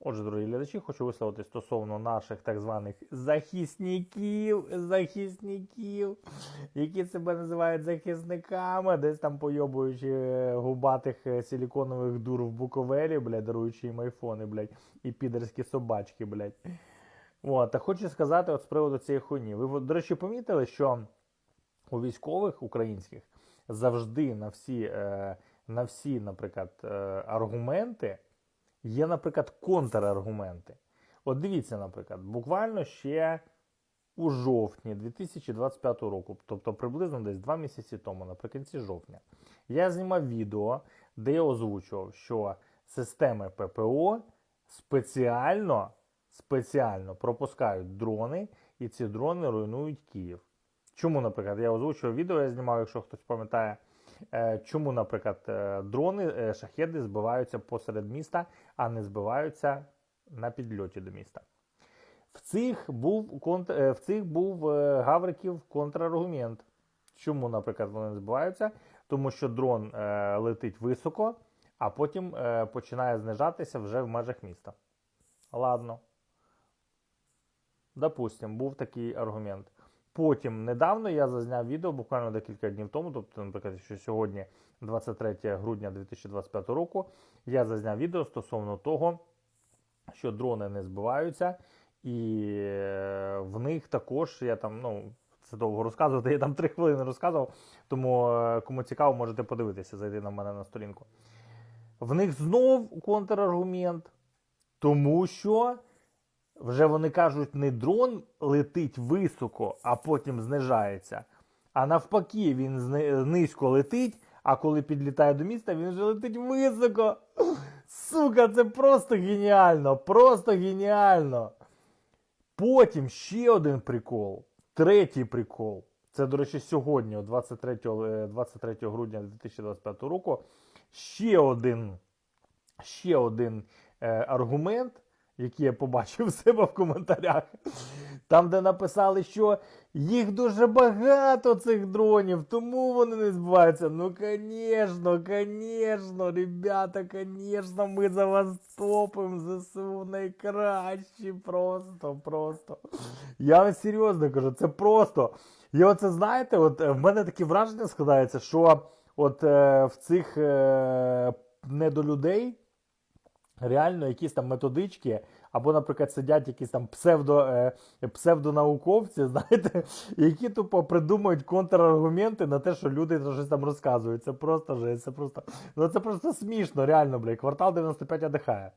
Отже, дорогі глядачі, хочу висловити стосовно наших так званих захисників, захисників, які себе називають захисниками, десь там пойобуючи е, губатих е, силіконових дур в Буковелі, блядь, даруючи їм айфони, блядь, і підерські собачки, блядь. От, та хочу сказати от з приводу цієї хуйні. Ви, до речі, помітили, що у військових українських завжди на всі, е, на всі наприклад, аргументи є, наприклад, контраргументи. От дивіться, наприклад, буквально ще у жовтні 2025 року, тобто приблизно десь два місяці тому, наприкінці жовтня, я знімав відео, де я озвучував, що системи ППО спеціально, спеціально пропускають дрони, і ці дрони руйнують Київ. Чому, наприклад, я озвучував відео, я знімав, якщо хтось пам'ятає, чому, наприклад, е, дрони, е, шахеди збиваються посеред міста, а не збиваються на підльоті до міста. В цих був, контр... е, в цих був е, Гавриків контраргумент. Чому, наприклад, вони не збиваються? Тому що дрон е, летить високо, а потім е, починає знижатися вже в межах міста. Ладно. Допустим, був такий аргумент. Потім недавно я зазняв відео, буквально декілька днів тому, тобто, наприклад, що сьогодні, 23 грудня 2025 року, я зазняв відео стосовно того, що дрони не збиваються, і е, в них також я там, ну, це довго розказувати, я там три хвилини розказував, тому е, кому цікаво, можете подивитися, зайти на мене на сторінку. В них знов контраргумент, тому що вже вони кажуть, не дрон летить високо, а потім знижається. А навпаки, він низько летить, а коли підлітає до міста, він вже летить високо. Сука, це просто геніально! Просто геніально. Потім ще один прикол. Третій прикол. Це, до речі, сьогодні, 23, е, 23 грудня 2025 року. Ще один, ще один е, аргумент, який я побачив в себе в коментарях. Там, де написали, що їх дуже багато цих дронів, тому вони не збиваються. Ну, звісно, звісно, ребята, звісно, ми за вас топимо, ЗСУ найкращі, просто, просто. Я вам серйозно кажу, це просто. І оце знаєте, от е, в мене таке враження складається, що от е, в цих е, недолюдей реально якісь там методички, або, наприклад, сидять якісь там псевдо, е, псевдонауковці, знаєте, які тупо придумують контраргументи на те, що люди щось там розказують. Це просто жесть, це просто, ну це просто смішно, реально, блядь. Квартал 95 одихає.